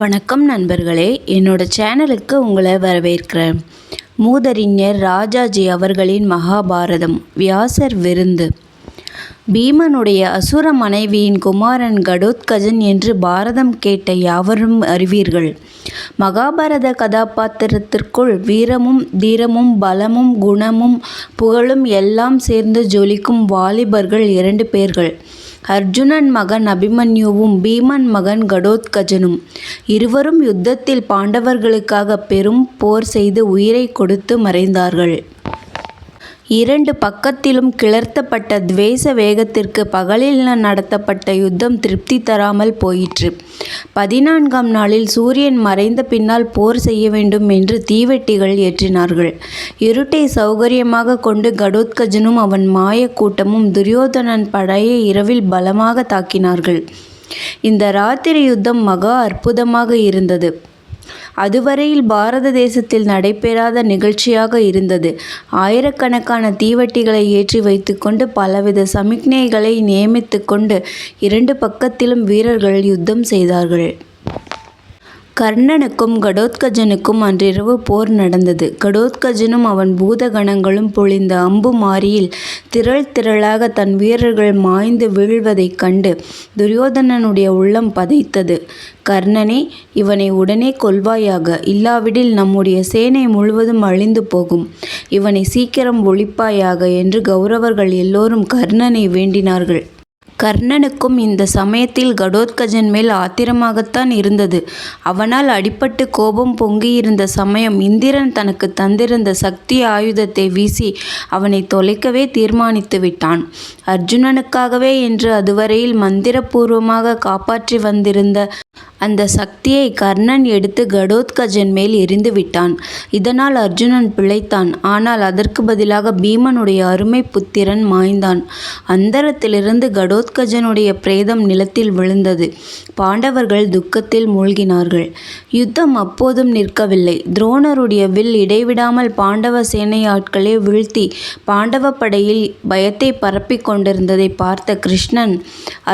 வணக்கம் நண்பர்களே. என்னோட சேனலுக்கு உங்களை வரவேற்கிறேன். மூதறிஞர் ராஜாஜி அவர்களின் மகாபாரதம் வியாசர் விருந்து. பீமனுடைய அசுர மனைவியின் குமாரன் கடோத்கஜன் என்று பாரதம் கேட்ட யாவரும் அறிவீர்கள். மகாபாரத கதாபாத்திரத்திற்குள் வீரமும் தீரமும் பலமும் குணமும் புகழும் எல்லாம் சேர்ந்து ஜொலிக்கும் வாலிபர்கள் இரண்டு பேர்கள். அர்ஜுனன் மகன் அபிமன்யுவும் பீமன் மகன் கடோத்கஜனும். இருவரும் யுத்தத்தில் பாண்டவர்களுக்காக பெரும் போர் செய்து உயிரை கொடுத்து மறைந்தார்கள். இரண்டு பக்கத்திலும் கிளர்த்தப்பட்ட துவேச வேகத்திற்கு பகலில் நடத்தப்பட்ட யுத்தம் திருப்தி தராமல் போயிற்று. பதினான்காம் நாளில் சூரியன் மறைந்த பின்னால் போர் செய்ய வேண்டும் என்று தீவெட்டிகள் ஏற்றினார்கள். இருட்டை சௌகரியமாக கொண்டு கடோத்கஜனும் அவன் மாய கூட்டமும் துரியோதனன் படையை இரவில் பலமாக தாக்கினார்கள். இந்த ராத்திரி யுத்தம் மகா அற்புதமாக இருந்தது. அதுவரையில் பாரத தேசத்தில் நடைபெறாத நிகழ்ச்சியாக இருந்தது. ஆயிரக்கணக்கான தீவட்டிகளை ஏற்றி வைத்துக்கொண்டு பலவித சமிக்ஞைகளை நியமித்துக்கொண்டு இரண்டு பக்கத்திலும் வீரர்கள் யுத்தம் செய்தார்கள். கர்ணனுக்கும் கடோத்கஜனுக்கும் அன்றிரவு போர் நடந்தது. கடோத்கஜனும் அவன் பூதகணங்களும் பொழிந்த அம்பு மாறியில் திரள் திரளாக தன் வீரர்கள் மாய்ந்து வீழ்வதைக் கண்டு துரியோதனனுடைய உள்ளம் பதைத்தது. கர்ணனே இவனை உடனே கொல்வாயாக. இல்லாவிடில் நம்முடைய சேனை முழுவதும் அழிந்து போகும். இவனை சீக்கிரம் ஒழிப்பாயாக என்று கௌரவர்கள் எல்லோரும் கர்ணனை வேண்டினார்கள். கர்ணனுக்கும் இந்த சமயத்தில் கடோத்கஜன் மேல் ஆத்திரமாகத்தான் இருந்தது. அவனால் அடிபட்டு கோபம் பொங்கியிருந்த சமயம் இந்திரன் தனக்கு தந்திருந்த சக்தி ஆயுதத்தை வீசி அவனை தொலைக்கவே தீர்மானித்து விட்டான். அர்ஜுனனுக்காகவே என்று அதுவரையில் மந்திரபூர்வமாக காப்பாற்றி வந்திருந்த அந்த சக்தியை கர்ணன் எடுத்து கடோத்கஜன் மேல் எரிந்து விட்டான். இதனால் அர்ஜுனன் பிழைத்தான். ஆனால் அதற்கு பதிலாக பீமனுடைய அருமை புத்திரன் மாய்ந்தான். அந்தரத்திலிருந்து கடோத்கஜனுடைய பிரேதம் நிலத்தில் விழுந்தது. பாண்டவர்கள் துக்கத்தில் மூழ்கினார்கள். யுத்தம் அப்போதும் நிற்கவில்லை. துரோணருடைய வில் இடைவிடாமல் பாண்டவ சேனை ஆட்களை வீழ்த்தி பாண்டவ படையில் பயத்தை பரப்பிக் கொண்டிருந்ததை பார்த்த கிருஷ்ணன்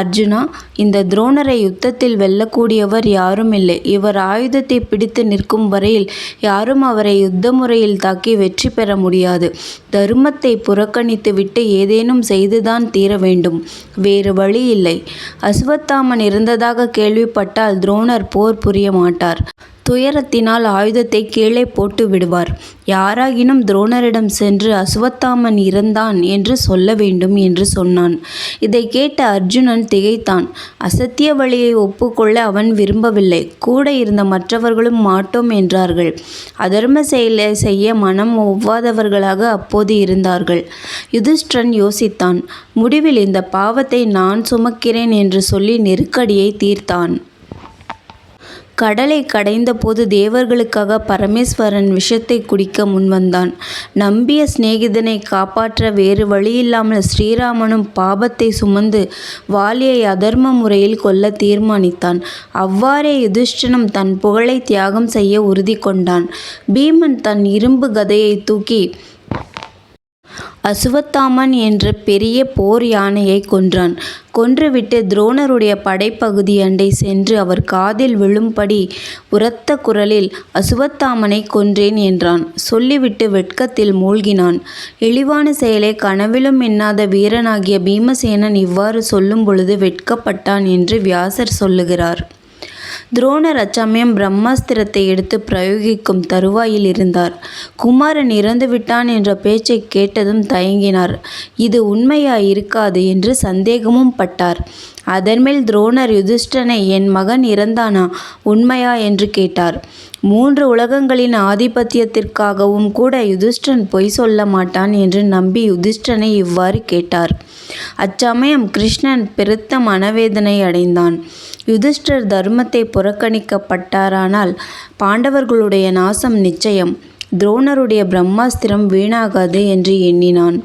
அர்ஜுனா இந்த துரோணரை யுத்தத்தில் வெல்லக்கூடியவர் யாரும் இல்லை. இவர் ஆயுதத்தை பிடித்து நிற்கும் வரையில் யாரும் அவரை யுத்த முறையில் தாக்கி வெற்றி பெற முடியாது. தருமத்தை புறக்கணித்துவிட்டு ஏதேனும் செய்துதான் தீர வேண்டும். வேறு வழி இல்லை. அஸ்வத்தாமன் இருந்ததாக கேள்விப்பட்டால் துரோணர் போர் புரிய மாட்டார். துயரத்தினால் ஆயுதத்தை கீழே போட்டு விடுவார். யாராகினும் துரோணரிடம் சென்று அசுவத்தாமன் இறந்தான் என்று சொல்ல வேண்டும் என்று சொன்னான். இதை கேட்ட அர்ஜுனன் திகைத்தான். அசத்திய வழியை ஒப்புக்கொள்ள அவன் விரும்பவில்லை. கூட இருந்த மற்றவர்களும் மாட்டோம் என்றார்கள். அதர்ம செயலை செய்ய மனம் ஒவ்வாதவர்களாக அப்போது இருந்தார்கள். யுதிஷ்டன் யோசித்தான். முடிவில் இந்த பாவத்தை நான் சுமக்கிறேன் என்று சொல்லி நெருக்கடியை தீர்த்தான். கடலை கடைந்தபோது தேவர்களுக்காக பரமேஸ்வரன் விஷத்தை குடிக்க முன்வந்தான். நம்பிய சிநேகிதனை காப்பாற்ற வேறு வழியில்லாமல் ஸ்ரீராமனும் பாபத்தை சுமந்து வாலியை அதர்ம முறையில் கொல்ல தீர்மானித்தான். அவ்வாறே யுதிஷ்டனும் தன் புகழை தியாகம் செய்ய உறுதி கொண்டான். பீமன் தன் இரும்பு கதையை தூக்கி அசுவத்தாமன் என்ற பெரிய போர் யானையை கொன்றான். கொன்றுவிட்டு துரோணருடைய படைப்பகுதி அண்டை சென்று அவர் காதில் விழும்படி உரத்த குரலில் அசுவத்தாமனை கொன்றேன் என்றான். சொல்லிவிட்டு வெட்கத்தில் மூழ்கினான். இழிவான செயலை கனவிலும் எண்ணாத வீரனாகிய பீமசேனன் இவ்வாறு சொல்லும் பொழுது வெட்கப்பட்டான் என்று வியாசர் சொல்லுகிறார். துரோணர் அச்சமயம் பிரம்மாஸ்திரத்தை எடுத்து பிரயோகிக்கும் தருவாயில் இருந்தார். குமாரன் இறந்து விட்டான் என்ற பேச்சை கேட்டதும் தயங்கினார். இது உண்மையா இருக்காது என்று சந்தேகமும் பட்டார். அதன்மேல் துரோணர் யுதிஷ்டனை என் மகன் இறந்தானா? உண்மையா? என்று கேட்டார். மூன்று உலகங்களின் ஆதிபத்தியத்திற்காகவும் கூட யுதிஷ்டன் பொய் சொல்ல மாட்டான் என்று நம்பி யுதிஷ்டனை இவ்வாறு கேட்டார். அச்சமயம் கிருஷ்ணன் பெருத்த மனவேதனை அடைந்தான். யுதிஷ்டர் தர்மத்தை புறக்கணிக்கப்பட்டாரானால் பாண்டவர்களுடைய நாசம் நிச்சயம். துரோணருடைய பிரம்மாஸ்திரம் வீணாகாது என்று எண்ணினான்.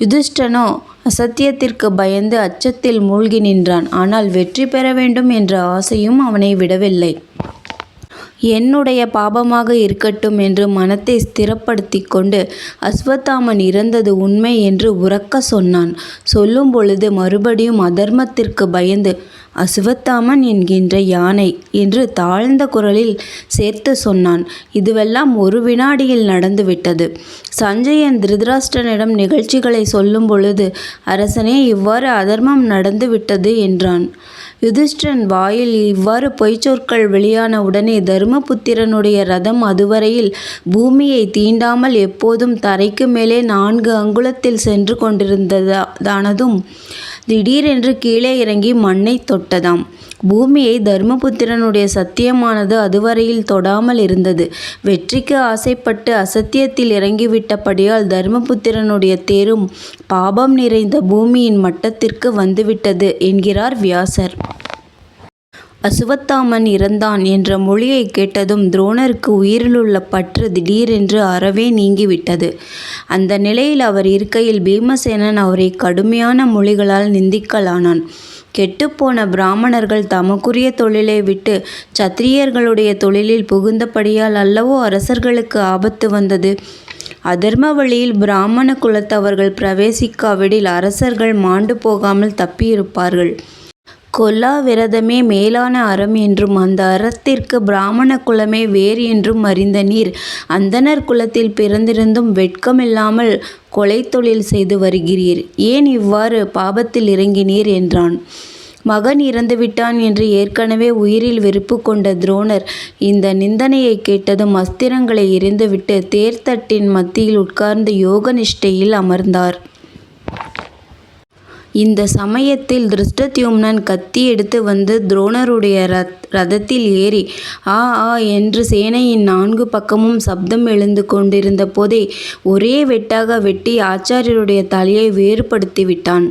யுதிஷ்டனோ அசத்தியத்திற்கு பயந்து அச்சத்தில் மூழ்கி நின்றான். ஆனால் வெற்றி பெற வேண்டும் என்ற ஆசையும் அவனை விடவில்லை. என்னுடைய பாபமாக இருக்கட்டும் என்று மனத்தை ஸ்திரப்படுத்தி கொண்டு அஸ்வத்தாமன் இறந்தது உண்மை என்று உறக்க சொன்னான் சொல்லும் பொழுது மறுபடியும் அதர்மத்திற்கு பயந்து அசுவத்தாமன் என்கின்ற யானை என்று தாழ்ந்த குரலில் சேர்த்து சொன்னான். இதுவெல்லாம் ஒரு வினாடியில் நடந்துவிட்டது. சஞ்சயன் திருதராஷ்டிரனிடம் நிகழ்ச்சிகளை சொல்லும் பொழுது அரசனே இவ்வாறு அதர்மம் நடந்து விட்டது என்றான். யுதிஷ்டிரன் வாயில் இவ்வாறு பொய்ச்சொற்கள் வெளியான உடனே தருமபுத்திரனுடைய ரதம் அதுவரையில் பூமியை தீண்டாமல் எப்போதும் தரைக்கு மேலே நான்கு அங்குலத்தில் சென்று கொண்டிருந்ததானதும் திடீரென்று கீழே இறங்கி மண்ணைத் தொட்டதாம். பூமியை தர்மபுத்திரனுடைய சத்தியமானது அதுவரையில் தொடாமல் இருந்தது. வெற்றிக்கு ஆசைப்பட்டு அசத்தியத்தில் இறங்கிவிட்டபடியால் தருமபுத்திரனுடைய தேரும் பாபம் நிறைந்த பூமியின் மட்டத்திற்கு வந்துவிட்டது என்கிறார் வியாசர். அசுவத்தாமன் இறந்தான் என்ற மொழியைக் கேட்டதும் துரோணருக்கு உயிரிலுள்ள பற்று திடீரென்று அறவே நீங்கிவிட்டது. அந்த நிலையில் அவர் இருக்கையில் பீமசேனன் அவரை கடுமையான மொழிகளால் நிந்திக்கலானான். கெட்டுப்போன பிராமணர்கள் தமக்குரிய தொழிலை விட்டு சத்திரியர்களுடைய தொழிலில் புகுந்தபடியால் அல்லவோ அரசர்களுக்கு ஆபத்து வந்தது. அதர்ம வழியில் பிராமண குலத்தவர்கள் பிரவேசிக்காவிடில் அரசர்கள் மாண்டு போகாமல் தப்பியிருப்பார்கள். கொல்லா விரதமே மேலான அறம் என்றும் அந்த அறத்திற்கு பிராமண குலமே வேர் என்றும் அறிந்த நீர் அந்தணர் குலத்தில் பிறந்திருந்தும் வெட்கமில்லாமல் கொலை தொழில் செய்து வருகிறீர். ஏன் இவ்வாறு பாபத்தில் இறங்கினீர்? என்றான். மகன் இறந்துவிட்டான் என்று ஏற்கனவே உயிரில் வெறுப்பு கொண்ட துரோணர் இந்த நிந்தனையைக் கேட்டதும் அஸ்திரங்களை எரிந்துவிட்டு தேர்தட்டின் மத்தியில் உட்கார்ந்து யோக நிஷ்டையில் அமர்ந்தார். இந்த சமயத்தில் திருஷ்டத்யும்னன் கத்தி எடுத்து வந்து துரோணருடைய ரதத்தில் ஏறி ஆ. ஆ. என்று சேனையின் நான்கு பக்கமும் சப்தம் எழுந்து கொண்டிருந்த போதே ஒரே வெட்டாக வெட்டி ஆச்சாரியருடைய தலையை வேறுபடுத்திவிட்டான்.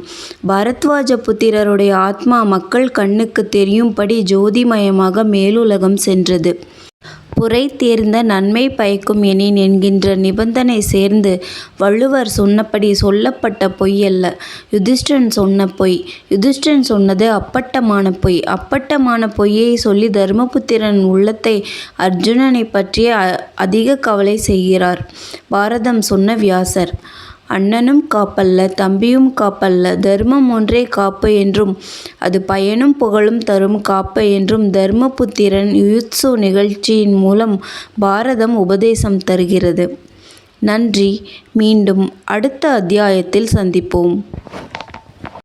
பரத்வாஜ புத்திரருடைய ஆத்மா மக்கள் கண்ணுக்கு தெரியும்படி ஜோதிமயமாக மேலுலகம் சென்றது. புரை தேர்ந்த நன்மை பயக்கும் எனின் என்கின்ற நிபந்தனை சேர்ந்து வள்ளுவர் சொன்னபடி சொல்லப்பட்ட பொய்யல்ல யுதிஷ்டன் சொன்ன பொய். யுதிஷ்டன் சொன்னது அப்பட்டமான பொய். அப்பட்டமான பொய்யை சொல்லி தருமபுத்திரன் உள்ளத்தை அர்ஜுனனைப் பற்றி அதிக கவலை செய்கிறார். பாரதம் சொன்ன வியாசர். அண்ணனும் காப்பல்ல தம்பியும் காப்பல்ல தர்மம் ஒன்றே காப்பு என்றும் அது பயனும் புகழும் தரும் காப்பு என்றும் தர்மபுத்திரன் யுயுத்சு நிகழ்ச்சியின் மூலம் பாரதம் உபதேசம் தருகிறது. நன்றி. மீண்டும் அடுத்த அத்தியாயத்தில் சந்திப்போம்.